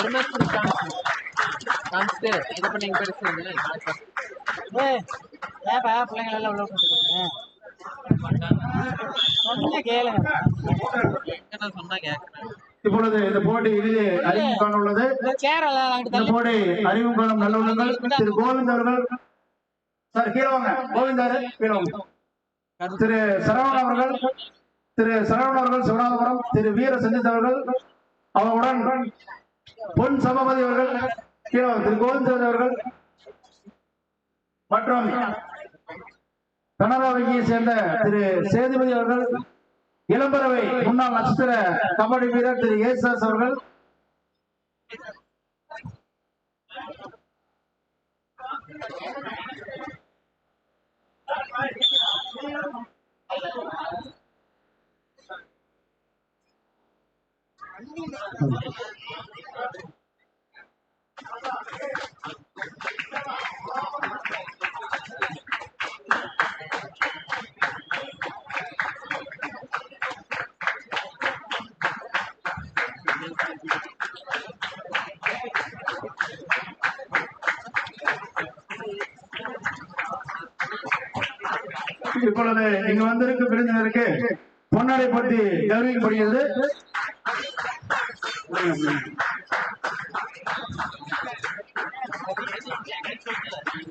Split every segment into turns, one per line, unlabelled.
காமிச்சு? காமிச்சிட்டு இது பண்ணி இங்க பெருசு
ஏய் ஏப்பா பிள்ளைங்க எல்லாம் உள்ள போட்டுருக்கீங்க சொன்ன கேளுங்க.
என்ன சொன்னா கேட்கறேன்
இப்பொழுது இந்த போட்டி இறுதி அறிமுகம் காண உள்ளது.
இந்த சேர் எல்லாம் அங்கிட்டு
இந்த
தள்ளி.
போட்டி அறிமுகம் காணும் நல்ல உள்ளங்கள். திரு கோவிந்த் அவர்கள். சார் கீழே வாங்க. கோவிந்தாரு கீழே வாங்க. திரு சரவணன் அவர்கள் திரு சரவணன் அவர்கள் சிவநாதபுரம் திரு வீர சஞ்சித் அவர்கள் அவருடன் பொன் சபாபதி அவர்கள் திரு கோவிந்த் அவர்கள் மற்றும் கனரா வங்கியை சேர்ந்த திரு சேதுபதி அவர்கள் இளம்பறவை முன்னாள் நட்சத்திர கபடி வீரர் திரு ஏசாஸ் அவர்கள் இப்பொழுது இங்கு வந்திருக்கும் விருந்தினருக்கு பொன்னாடை பற்றி கௌரவிக்கப்படுகிறது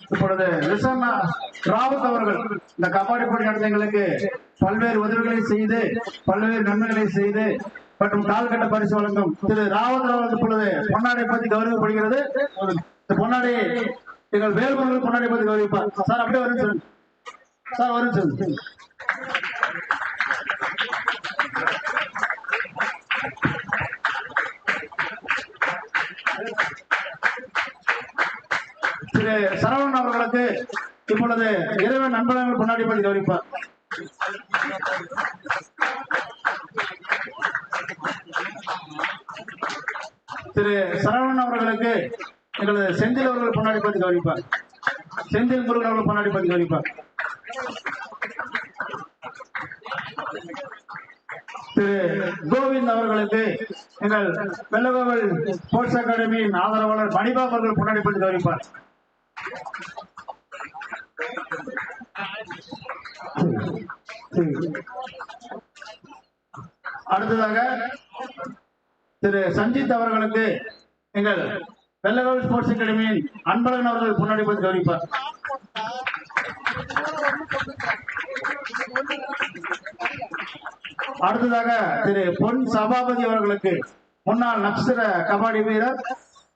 இப்பொழுது விசன்னா ராவத் அவர்கள் இந்த கபாடி போட்டி நடந்த எங்களுக்கு பல்வேறு உதவிகளை செய்து பல்வேறு நன்மைகளை செய்து மற்றும் கால்கட்ட பரிசு வழங்கும் திரு ராவத் அவர்கள் இப்பொழுது பொன்னாடை பற்றி கௌரவப்படுகிறது இந்த பொன்னாடை எங்கள் வேல்முருகன் பொன்னாடை பற்றி கௌரவிப்பார். சார் அப்படியே வரும் சொல்லுங்க சார் வரும் சார் திரு சரவணன் அவர்களுக்கு இப்பொழுது இறைவன் நண்பர்கள் கொண்டாடி பற்றி கவனிப்பார். திரு சரவணன் அவர்களுக்கு எங்களது செந்தில் அவர்கள் கொண்டாடி பார்த்து கவனிப்பார். செந்தில் முருகன் அவர்கள் கொண்டாடி பார்த்து கவனிப்பார். திரு கோவிந்த் அவர்களுக்கு எங்கள் வெள்ளகோவில் ஸ்போர்ட்ஸ் அகாடமியின் ஆதரவாளர் மணிபா அவர்கள் முன்னாடி பற்றி கவனிப்பார். அடுத்ததாக திரு சஞ்சித் அவர்களுக்கு எங்கள் வெள்ளகோவில் ஸ்போர்ட்ஸ் அகாடமியின் அன்பழகன் அவர்கள் முன்னாடி போய் கவனிப்பார். அடுத்ததாக திரு பொன் சபாபதி அவர்களுக்கு முன்னாள் நக்சர கபாடி வீரர்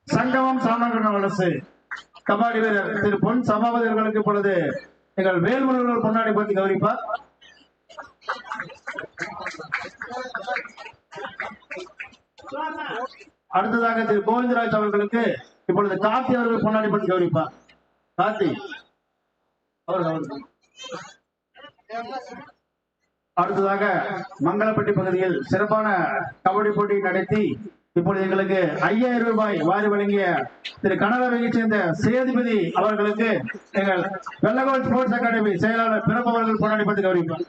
சங்கமம் சாமங்கன் வலசு கபாடி வீரர் திரு பொன் சபாபதி அவர்களுக்கு இப்பொழுது எங்கள் வேல்முருகர்கள் முன்னாடி பற்றி கௌரிப்பார் அடுத்ததாக திரு கோவிந்தராஜ் அவர்களுக்கு இப்பொழுது கார்த்தி அவர்கள் முன்னாடி பற்றி கௌரிப்பார் கார்த்தி அவர்கள் அவர்கள் அடுத்ததாக மங்களப்பட்டி பகுதியில் சிறப்பான கபடி போட்டி நடத்தி இப்பொழுது எங்களுக்கு ஐயாயிரம் ரூபாய் வாரி வழங்கிய திரு கனகரவையை சேர்ந்த சேதுபதி அவர்களுக்கு எங்கள் வெள்ளகோல் ஸ்போர்ட்ஸ் அகாடமி செயலாளர் பிறப்பு அவர்கள் கொண்டாடி பற்றி கௌரவிப்பார்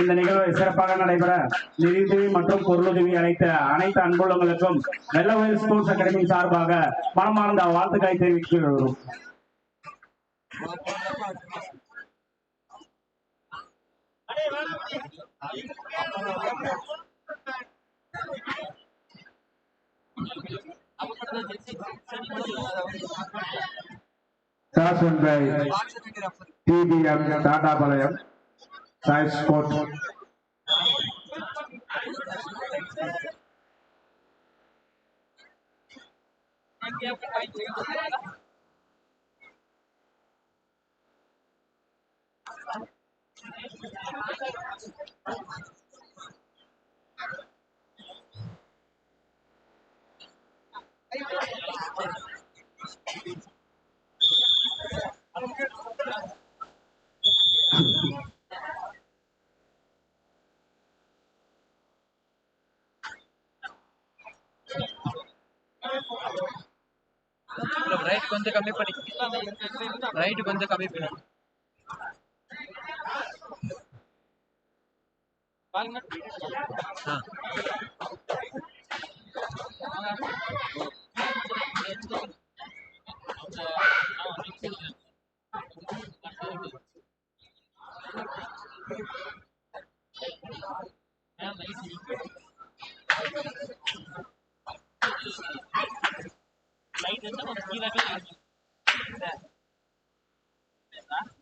இந்த நிகழ்வு சிறப்பாக நடைபெற நிதியுதவி மற்றும் பொருளுதவி அளித்த அனைத்து அன்புள்ளங்களுக்கும் வெள்ளவயல் ஸ்போர்ட்ஸ் அகாடமி சார்பாக மனமார்ந்த வாழ்த்துக்களை தெரிவிக்கிறோம்
Toss won by TBM side spot
right கொஞ்சம் கம்மி பண்ணி ரைட் கொஞ்சம் கம்மி பண்ணி Thank. intentamos aquí la misma. ¿Verdad?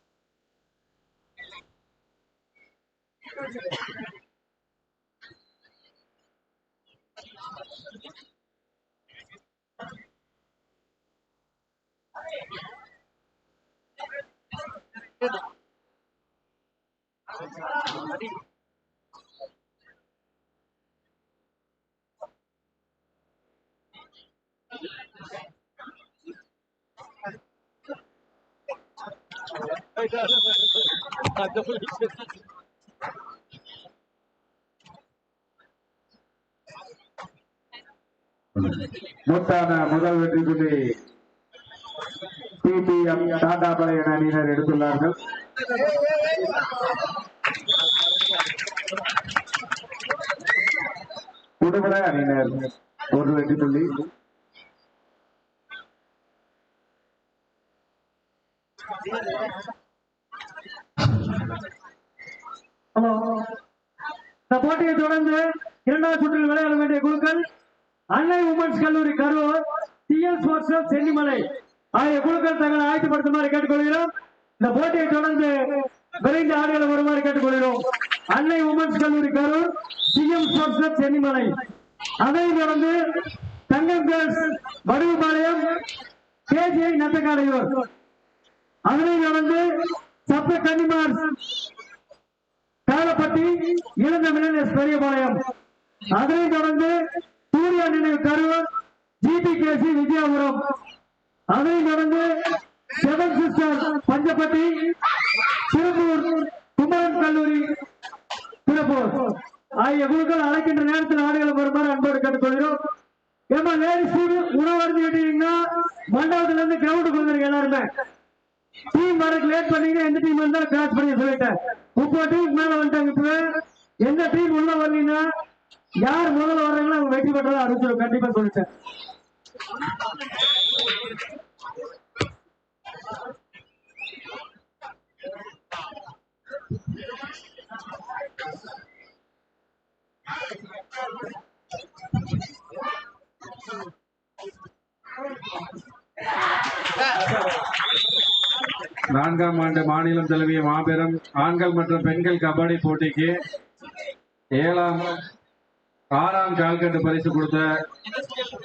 மூத்தான முதல் வெற்றி புள்ளி டிபிஎம் டாடா பழைய அணியினர் எடுத்துள்ளார்கள். குடும்பல அணியினர் ஒரு வெற்றி புள்ளி
ஹலோ. இந்த போட்டியை தொடர்ந்து இரண்டாவது சுற்றில் விளையாட வேண்டிய குழுக்கள் அன்னை உமன்ஸ் கல்லூரி கரூர் டிஎஸ் ஸ்போர்ட்ஸ் சென்னிமலை. ஆகிய குழுக்கள் தங்களை ஆயத்தப்படுத்துமாறு கேட்டுக்கொள்கிறோம். இந்த போட்டியை தொடர்ந்து விரைந்து ஆடுகளை வருமாறு கேட்டுக்கொள்கிறோம். அன்னை உமன்ஸ் கல்லூரி கரூர் டிஎம் ஸ்போர்ட்ஸ் சென்னிமலை. அதை தொடர்ந்து தங்கம் கேர்ள்ஸ் வடுகுபாளையம் கேஜிஐ நத்தக்காடையூர் அதனை தொடர்ந்து சப்த கன்னிமார் இளந்தமிழன் எஸ் பெரியபாளையம். அதனைத் தொடர்ந்து சூர்யா நினைவு கரூர் ஜிபி கேசி விஜயபுரம். அதனைத் தொடர்ந்து செவன் சிஸ்டர் பஞ்சப்பட்டி திருப்பூர் குமரன் கல்லூரி திருப்பூர். ஆகிய குழுக்கள் அழைக்கின்ற நேரத்தில் ஆடுகளை வருமாறு அன்போடு கேட்டுக்கொள்கிறோம். ஏமா லேடிஸ் உணவு அருந்து கேட்டீங்கன்னா மண்டபத்துல இருந்து கிரவுண்டுக்கு வந்துருங்க எல்லாருமே. டீம் வரக்கு லேட் பண்ணீங்கன்னா எந்த டீம் வந்தா கிராஸ் பண்ணி சொல்லிட்டேன். முப்பது டீம் மேல வந்துட்டாங்க இப்ப எந்த டீம் உள்ள வரலீங்கன்னா யார் முதல்ல வர்றாங்களோ அவங்க வெற்றி பெற்றதா அறிவிச்சிடும் கண்டிப்பா சொல்லிட்டேன்.
நான்காம் ஆண்டு மாநிலம் தழுவிய மாபெரும் ஆண்கள் மற்றும் பெண்கள் கபடி போட்டிக்கு ஏழாம் ஆறாம் கால்கட்டு பரிசு கொடுத்த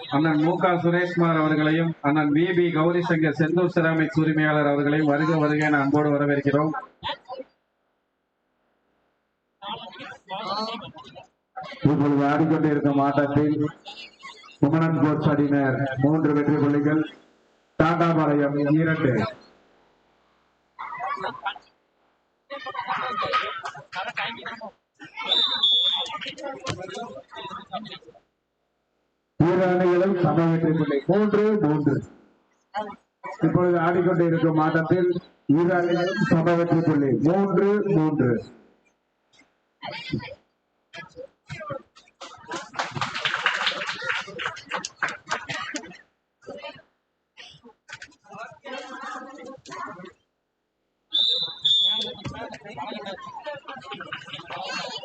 அண்ணன் மு க. சுரேஷ்குமார் அவர்களையும் அண்ணன் V. P. Gowri Shankar Senthur ceramics உரிமையாளர் அவர்களையும் வருக வருக என அன்போடு வரவேற்கிறோம். இப்பொழுது ஆடிக்கொண்டிருக்கும் ஆட்டத்தில் குமணன் கோட்ஸ் அடினர் மூன்று வெற்றி புள்ளிகள் டாடாபாளையம் இரண்டு. இரு அணிகளும் சம வெற்றி புள்ளி மூன்று மூன்று. இப்பொழுது ஆடிக்கொண்டிருக்கும் ஆட்டத்தில் இரு அணிகளும் சம வெற்றி புள்ளி மூன்று மூன்று.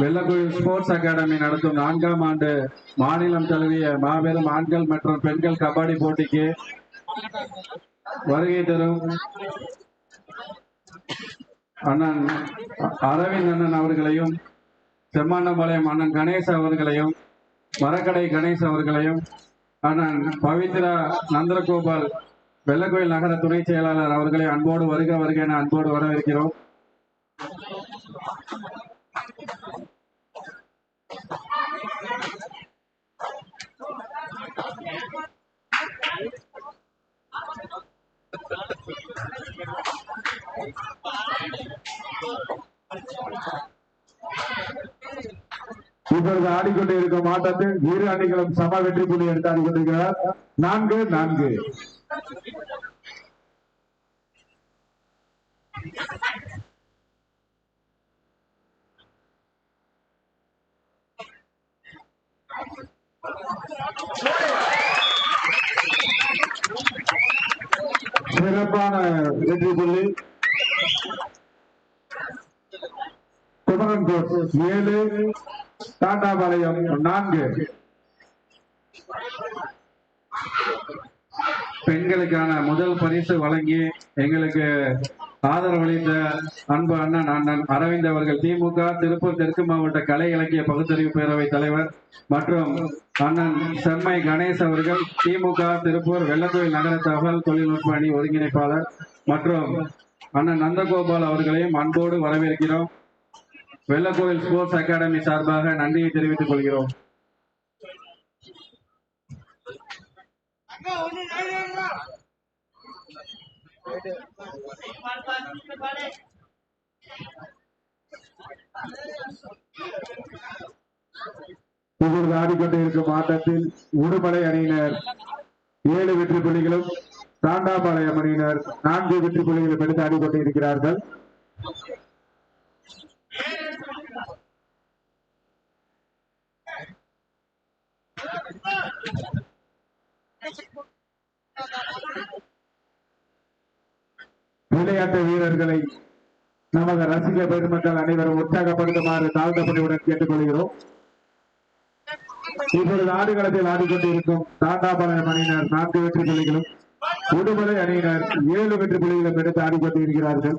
வெள்ளக்குழி ஸ்போர்ட்ஸ் அகாடமி நடத்தும் நான்காம் ஆண்டு மாநிலம் தழுவிய மாபெரும் ஆண்கள் மற்றும் பெண்கள் கபடி போட்டிக்கு வருகை தரும் அண்ணன் அரவிந்த் அண்ணன் அவர்களையும் செம்மாண்டம்பாளையம் அண்ணன் கணேஷ் அவர்களையும் மரக்கடை கணேஷ் அவர்களையும் அண்ணன் பவித்ரா நந்தரகோபால் வெள்ளக்கோயில் நகர துணை செயலாளர் அவர்களை அன்போடு வருக வருக என அன்போடு வரவேற்கிறோம்.
இப்பொழுது ஆடிக்கொண்டு இருக்கும் ஆட்டத்தில் இரு அணிகளும் சம வெற்றி புள்ளி எடுத்து ஆடிக்கொண்டிருக்கிறார். நான்கு நான்கு. சிறப்பான வெற்றி புள்ளி. குமரன் கோட் ஏழு தாண்டாபாளையம் நான்கு. பெண்களுக்கான முதல் பரிசு வழங்கி எங்களுக்கு ஆதரவளித்த அன்பு அண்ணன் அண்ணன் அரவிந்த் அவர்கள் திமுக திருப்பூர் தெற்கு மாவட்ட கலை இலக்கிய பகுத்தறிவு பேரவை தலைவர் மற்றும் அண்ணன் செம்மை கணேஷ் அவர்கள் திமுக திருப்பூர் வெள்ளக்கோயில் நகர தகவல் தொழில்நுட்ப அணி ஒருங்கிணைப்பாளர் மற்றும் அண்ணன் நந்தகோபால் அவர்களையும் அன்போடு வரவேற்கிறோம். வெள்ளக்கோயில் ஸ்போர்ட்ஸ் அகாடமி சார்பாக நன்றியை தெரிவித்துக் கொள்கிறோம். இப்பொழுது ஆடிக்கொண்டு இருக்கும் ஆட்டத்தில் உடுமலை அணியினர். ஏழு வெற்றி புள்ளிகளும் தாண்டாபாளையம் அணியினர். நான்கு வெற்றி புள்ளிகளும் எடுத்து ஆடிக்கொண்டு இருக்கிறார்கள். விளையாட்டு வீரர்களை நமது ரசிக பெருமக்கள் அனைவரும் உற்சாகப்படுத்துமாறு தாழ்ந்த பணியுடன் கேட்டுக்கொள்கிறோம். இப்பொழுது ஆடுகளத்தில் ஆடிக்கொண்டிருக்கும் தாண்டாபாளையம் அணியினர் நான்கு வெற்றி புள்ளிகளும் உடுமலை அணியினர் ஏழு வெற்றி புள்ளிகளும் எடுத்து ஆடிக்கொண்டிருக்கிறார்கள்.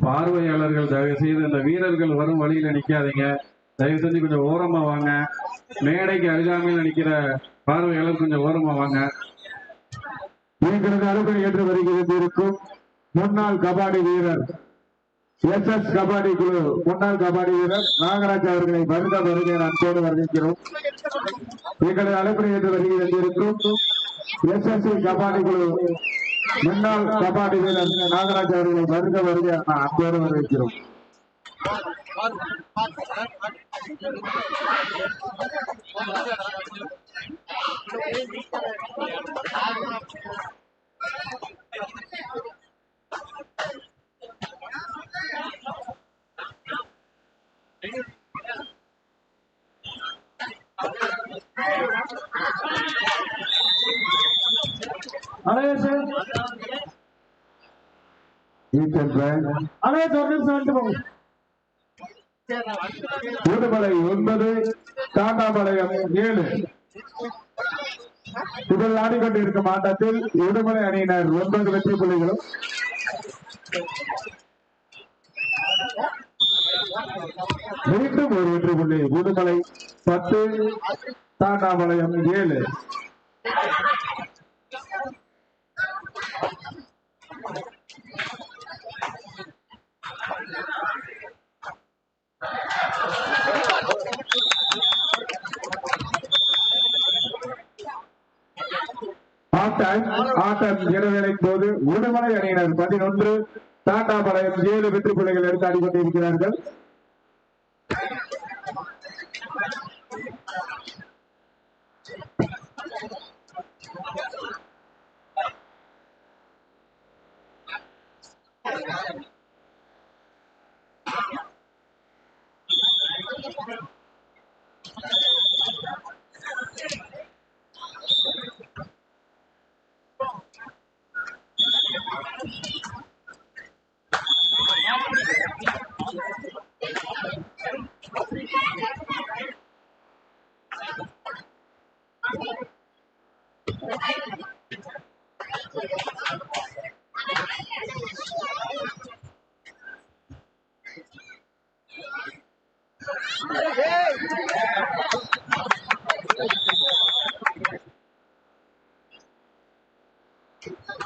பார்வையாளர்கள் தயவு செய்து இந்த வீரர்கள் வரும் வழியில நிக்காதீங்க. தயவு செஞ்சு கொஞ்சம் ஓரமா வாங்க. மேடைக்கு அருகாமையில் நிக்கிற பார்வையாளர் கொஞ்சம் ஓரமா வாங்க. எங்களது அறுபடை ஏற்று வருகிறது இருக்கும். முன்னாள் கபாடி வீரர் எஸ் எஸ் கபாடி குழு முன்னாள் கபாடி வீரர் நாகராஜ் அவர்களை வருக வருகை அன்போடு வரவேற்கிறோம். எங்களது அழைப்பு என்று வருகிறது இருக்கும். எஸ்எஸ்சி கபாடி குழு முன்னாள் கபாடி வீரர் நாகராஜ் அவர்களை வருக வருக அன்போடு வரவேற்கிறோம்
Thank you.
உடுமலை ஒன்பது தாண்டாபாளையம் ஏழு. இதில் ஆடிக்கொண்டிருக்கும் ஆட்டத்தில் உடுமலை அணியினர் ஒன்பது வெற்றி புள்ளிகளும். மீண்டும் ஒரு வெற்றி புள்ளி. உடுமலை பத்து தாண்டாபாளையம் ஏழு. ஆட்டம் ஆட்டம் இரவேளையின் போது உடுமலை அணியினர் பதினொன்று டாட்டாபாளையம் ஏழு வெற்றி புள்ளிகள் எடுத்து ஆடிக்கொண்டிருக்கிறார்கள் Thank you.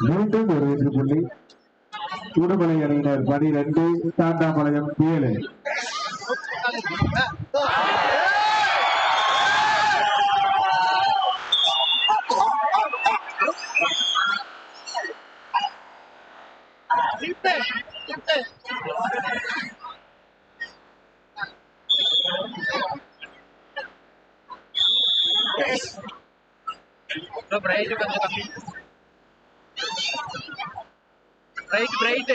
மீண்டும் ஒரு வெற்றி புள்ளி உடுமலை அணியினர் பனிரெண்டு தாண்டாமலையம் ஏழு.
பிரைட் கொஞ்சம் கம்மி bright bright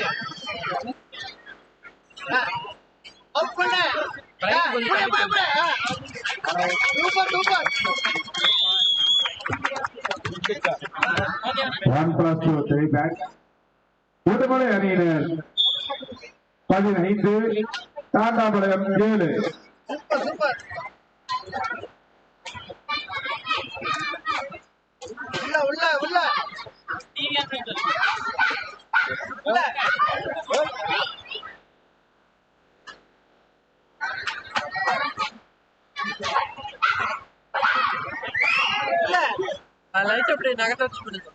one plus two three back Udumalai அணியினர் பதினைந்து தாண்டாபாளையம் ஏழு
லைட் அப்படியே நகர்த்த வச்சு பண்ணுங்க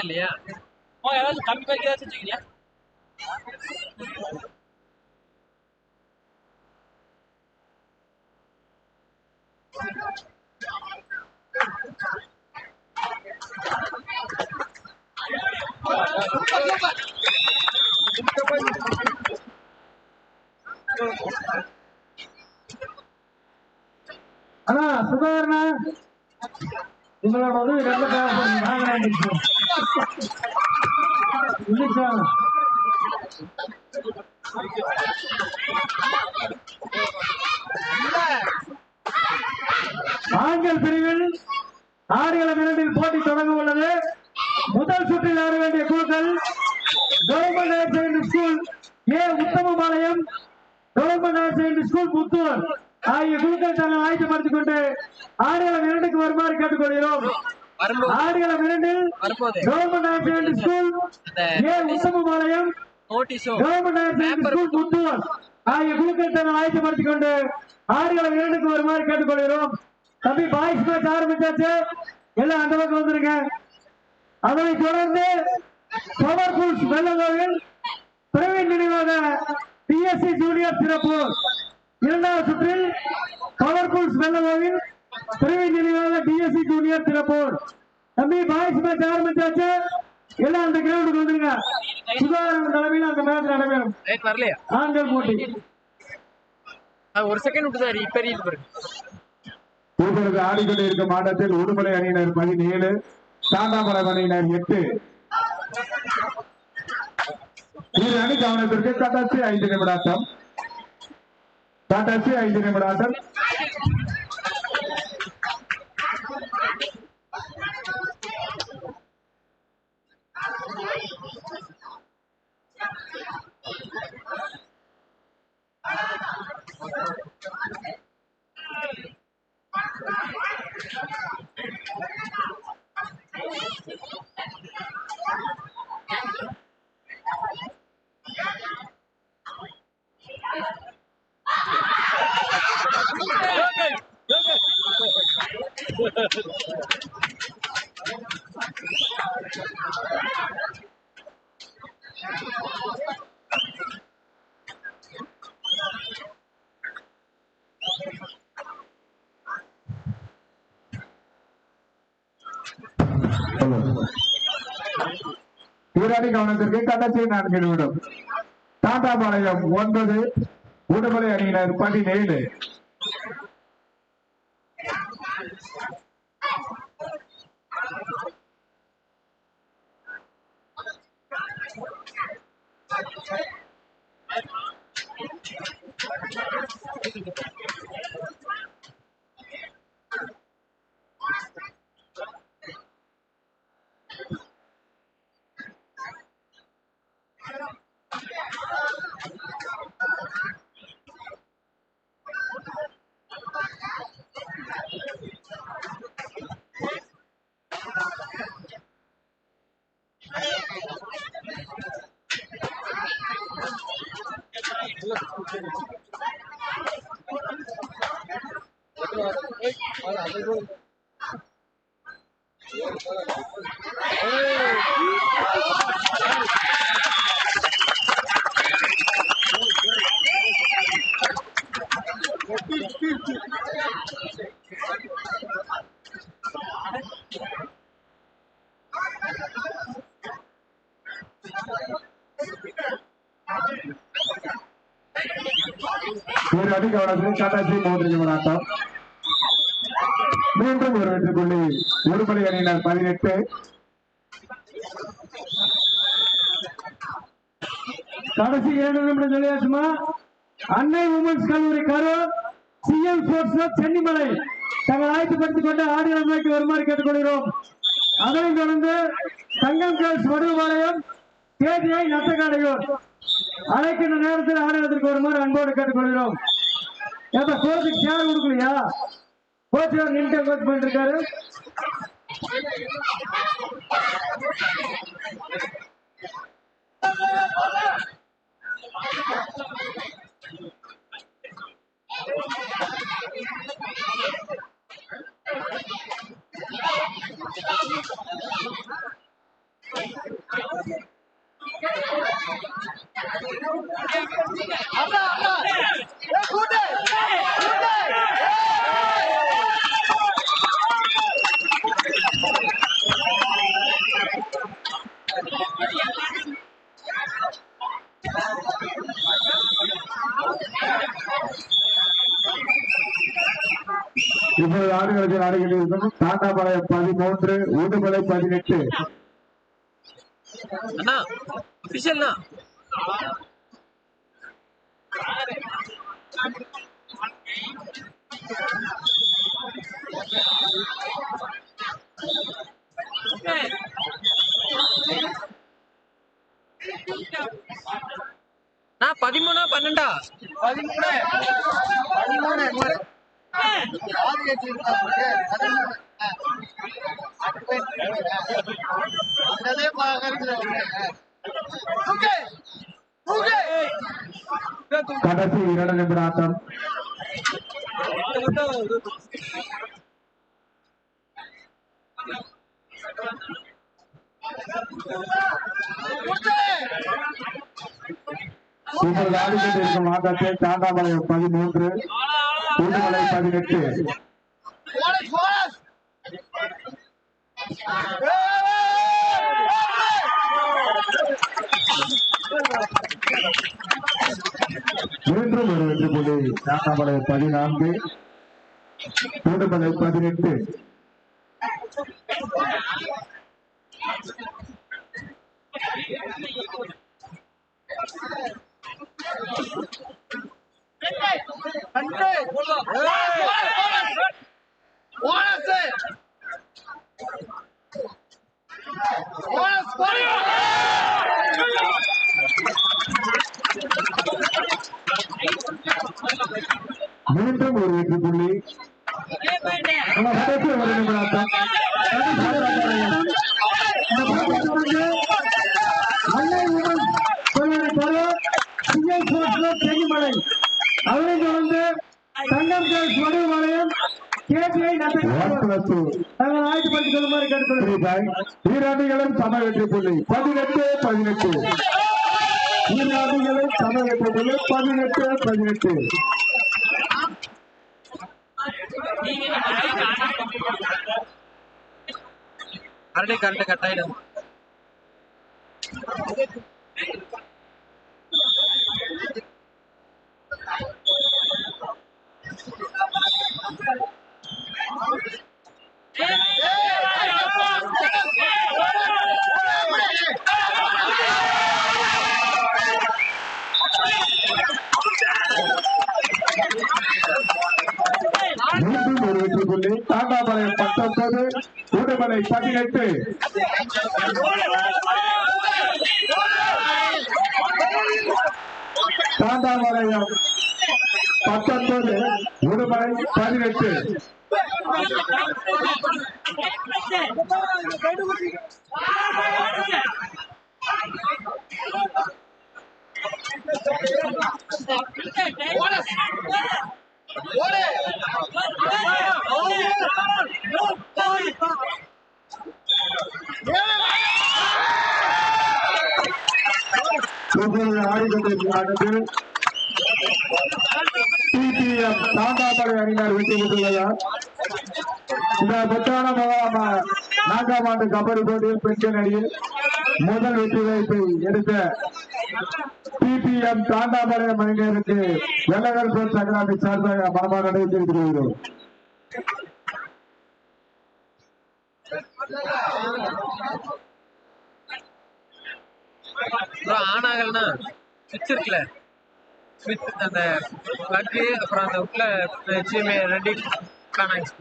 இல்லையா? ஓ ஏதாவது கம்மி பண்ணி ஏதாச்சும் வச்சுக்கிறியா
அண்ணா உங்களோட உதவி ரொம்ப தேவைப்படுது ஆண்கள் பிரிவில் ஆடுகள இரண்டில் போட்டி தொடங்க உள்ளது. முதல் சுற்றில் ஆட வேண்டிய குழுக்கள் government higher secondary school A. Uthamapalayam government higher secondary school Puthur. ஆகிய குழுக்கள் தங்கள் ஆயத்தப்படுத்திக் கொண்டு கேட்டுக்கொள்கிறோம்
வரும்போது
ஆடுகளம்
வரும்போது
government higher secondary school A. Uthamapalayam
நோட்டீஸோ
government higher secondary school Puthur. ஆகிய குழுக்கள் தங்கள் ஆயத்தப்படுத்திக் கொண்டு ஆடுகளம் இரண்டுக்கு வருமாறு கேட்டுக்கொள்கிறோம். தம்பி பாய்ஸ் மேட்ச் ஆரம்பிச்சாச்சு. எல்லாம் அந்த பக்கம் வந்துருங்க. அதனைத் தொடர்ந்து பவர்ஃபுல்ஸ் வெள்ளலோவில் பிரவீன் நினைவாக பிஎஸ்சி ஜூனியர் சிறப்பு. இரண்டாவது சுற்றில் பவர்ஃபுல்ஸ் வெள்ளலோவில் பிரவீன் நினைவாக டிஎஸ்சி ஜூனியர் சிறப்பூர் தம்பி பாய்ஸ் மேட்ச் ஆரம்பிச்சாச்சு எல்லாம் அந்த கிரவுண்டுக்கு வந்துருங்க. சுதாகரன் தலைமையில் அந்த மேட்ச் நடைபெறும்.
ரைட் வரலையா?
ஆண்கள் போட்டி.
ஒரு செகண்ட் விட்டு சார் இப்ப ரீல் பாருங்க.
இப்பொழுது ஆடிக்கொண்டிருக்கும் ஆட்டத்தில் உடுமலை அணியினர் பதினேழு தாண்டாமலை அணியினர் எட்டு. இரு அணி கவனத்திற்கு கடைசி ஐந்து நிமிட ஆட்டம். கடைசி ஐந்து நிமிட ஆட்டம். வீராணி கவனத்திற்கு கடைசி நான்கு நிமிடம் டாடாபாளையம் ஒன்பது உடுமலை அணியினர் பதினேழு Thank you. ஒரு அடி கவனத்தில் கடைசி மூன்று நிமிடம் மீண்டும் ஒரு வெற்றி புள்ளி உடுமலை அணியினர் பதினெட்டு. கடைசி இரண்டு நிமிடம் சொல்லியாச்சுமா அன்னை உமன்ஸ் கல்லூரி கரூர் சிஎம் ஸ்போர்ட்ஸ் சென்னிமலை. தங்கள் ஆயத்தப்படுத்திக் கொண்டு ஆடியோ அமைக்கு வருமாறு கேட்டுக்கொள்கிறோம். அதனைத் தொடர்ந்து தங்கம் கேள்ஸ் வடுவாளையம் தேதியை நத்தக்காடையூர். அழைக்கின்ற நேரத்தில் ஆடுகளத்திற்கு வருமாறு அன்போடு கேட்டுக்கொள்கிறோம். ஏப்பா கோச்சுக்கு சேர் கொடுக்கலையா கோச்சு நின்று கோச் பண்ணிட்டு இருக்காரு இப்போது ஆடுகளுக்கு ஆடுகளில் இருந்தும் தாண்டாபாளையம் பதிமூன்று ஊடுமலை பதினெட்டு
அண்ணா அபிஷியல்ண்ணா நான் பதிமூணா பன்னெண்டா?
பதிமூணு. பதிமூணு பதிமூணு. அதே
கடைசி இரண்டு நிமிட ஆட்டம் இப்போது ஆட்டத்தில் பதிமூன்று. உடுமலை பதினெட்டு. மீண்டும் ஒரு வெற்றி புள்ளி. தாண்டாபாளையம் பதினான்கு உடுமலை பதினெட்டு.
போனஸ் போனஸ்
மீண்டும் ஒரு வெற்றி புள்ளி ஆனா, கடைசி ஒரு நிமிட வீராணிகளும் சம வெற்றி புள்ளி பதினெட்டு பதினெட்டு. வீராணிகளும் சம வெற்றி புள்ளி பதினெட்டு பதினெட்டு.
கரண்டை கரண்டை கட்டாயிடும். Thank
you. மீண்டும் ஒரு வெற்றி புள்ளி தாண்டாபாளையம் பத்தொன்பது கூடுமலை பதினெட்டு தாண்டாபாளையம் பத்தொன்பது உடுமலை பதினெட்டு. இப்பொழுது ஆடிக்கொண்டிருக்கும் ஆட்டத்தில் டிடிஎம் தாண்டாமலை அணியினர் வெற்றி பெற்றுள்ளனர் இந்த பெற்றான முதலாம் நான்காம் ஆண்டு கபடி போட்டியில் பெண்கள் அணியில் முதல் வெற்றி வாய்ப்பை எடுத்த டிடிஎம் தாண்டாமலை அணியினருக்கு வெள்ளகர் பேர் சக்கராட்டி சார்பாக மனமாக நடைபெற்றிருக்கிறோம்
அப்புறம் ஆன் ஆகலனா வித் அந்த பிளக்கு அப்புறம் அந்த உள்ள HDMI ரெடி காணாச்சு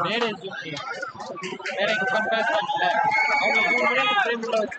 மேடை வேற அவங்க மூணு மணி உள்ள வச்சு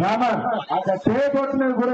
ராமர் அந்த டே போட்டு கூட